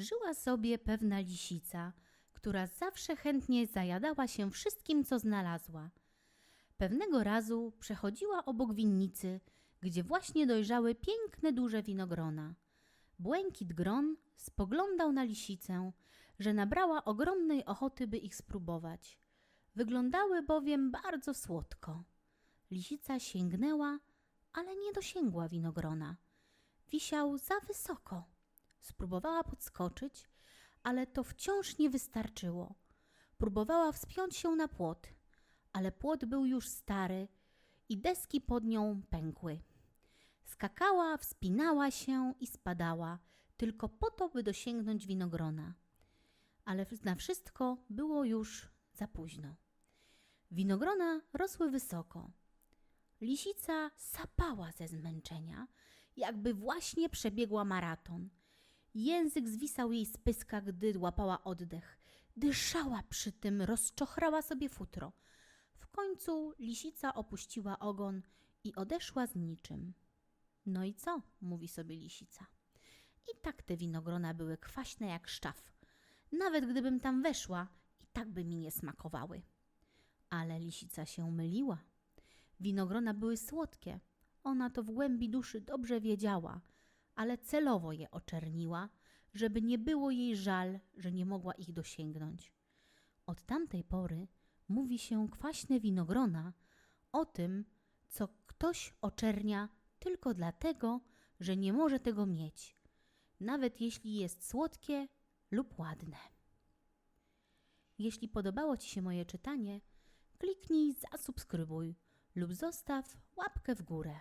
żyła sobie pewna lisica, która zawsze chętnie zajadała się wszystkim, co znalazła. Pewnego razu przechodziła obok winnicy, gdzie właśnie dojrzały piękne duże winogrona. Błękit gron spoglądał na lisicę, że nabrała ogromnej ochoty, by ich spróbować. Wyglądały bowiem bardzo słodko. Lisica sięgnęła, ale nie dosięgła winogrona. Wisiał za wysoko. Spróbowała podskoczyć, ale to wciąż nie wystarczyło. Próbowała wspiąć się na płot, ale płot był już stary i deski pod nią pękły. Skakała, wspinała się i spadała, tylko po to, by dosięgnąć winogrona. Ale na wszystko było już za późno. Winogrona rosły wysoko. Lisica sapała ze zmęczenia, jakby właśnie przebiegła maraton. Język zwisał jej z pyska, gdy łapała oddech. Dyszała przy tym, rozczochrała sobie futro. W końcu lisica opuściła ogon i odeszła z niczym. No i co? mówi sobie lisica. I tak te winogrona były kwaśne jak szczaw. Nawet gdybym tam weszła, i tak by mi nie smakowały. Ale lisica się myliła. Winogrona były słodkie. Ona to w głębi duszy dobrze wiedziała, ale celowo je oczerniła, żeby nie było jej żal, że nie mogła ich dosięgnąć. Od tamtej pory mówi się kwaśne winogrona o tym, co ktoś oczernia tylko dlatego, że nie może tego mieć, nawet jeśli jest słodkie lub ładne. Jeśli podobało Ci się moje czytanie, kliknij zasubskrybuj lub zostaw łapkę w górę.